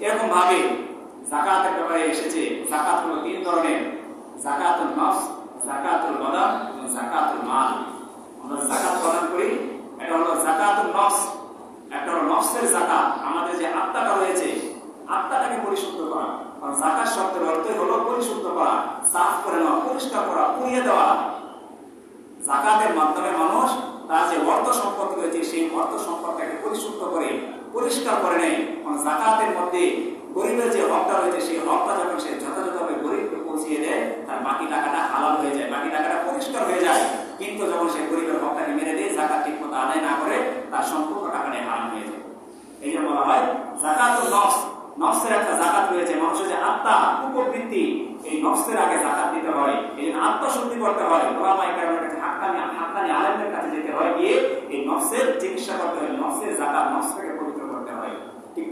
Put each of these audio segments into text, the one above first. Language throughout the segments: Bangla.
এরকম ভাবে জাকাতের ব্যাপারে এসেছে। জাকাত হলো তিন ধরনের। জাকাতুল নফস, জাকাতুল বদান এবং জাকাতুল মাল। আমরা জাকাত প্রদান করি। এটা হলো জাকাতুল নফস। একটা হলো নফসের জাকাত। আমাদের যে আত্মাটা রয়েছে, আত্মাটাকে পরিশুদ্ধ করা। কারণ জাকাত শব্দের অর্থই হলো পরিশুদ্ধ করা, সাফ করে নেওয়া, পরিষ্কার করা, পুড়িয়ে দেওয়া। জাকাতের মাধ্যমে মানুষ তার যে অর্থ সম্পদ রয়েছে, সেই অর্থ সম্পদটাকে পরিশুদ্ধ করে পরিষ্কার করে কারণ জাকাতের মধ্যে গরিবের যে হকটা রয়েছে, সেই হকটা যখন সে যথাযথভাবে গরিবকে পৌঁছিয়ে দেয়, তার বাকি টাকাটা হালাল হয়ে যায়, বাকি টাকাটা পরিষ্কার হয়ে যায়। কিন্তু যখন সে গরিবের হকটাকে মেরে দেয় জাকাত ঠিক মতো আদায় না করে, তার সম্পূর্ণ টাকাটাই হারাম হয়ে যায়। এই জন্য বলা হয় জাকাতুল নফস, নফসের একটা জাকাত রয়েছে, মানুষের যে আত্মা, উপবৃত্তি, এই নফসের আগে জাকাত দিতে হয়। এই জন্য আত্মশুদ্ধি করতে হয়। ওলামাই কারণের কাছে হাক্কানি হাক্কানি আলেমদের কাছে যেতে হয় গিয়ে এই নফসের চিকিৎসা করতে হয়। নফসের জাকাত হয় ঠিক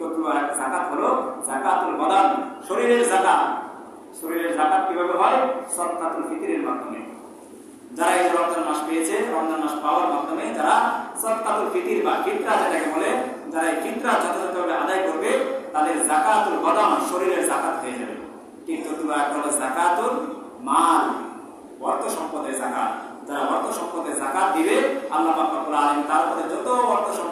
আদায় করবে, তাদের জাকাতুল বদান শরীরের জাকাত হয়ে যাবে। তোমরা একটা হলো জাকাতুল মাল, অর্থ সম্পদের জাকাত। যারা অর্থ সম্পদের জাকাত দিবে, আল্লাহ রব্বুল তার উপরে যত অর্থ সম্পদ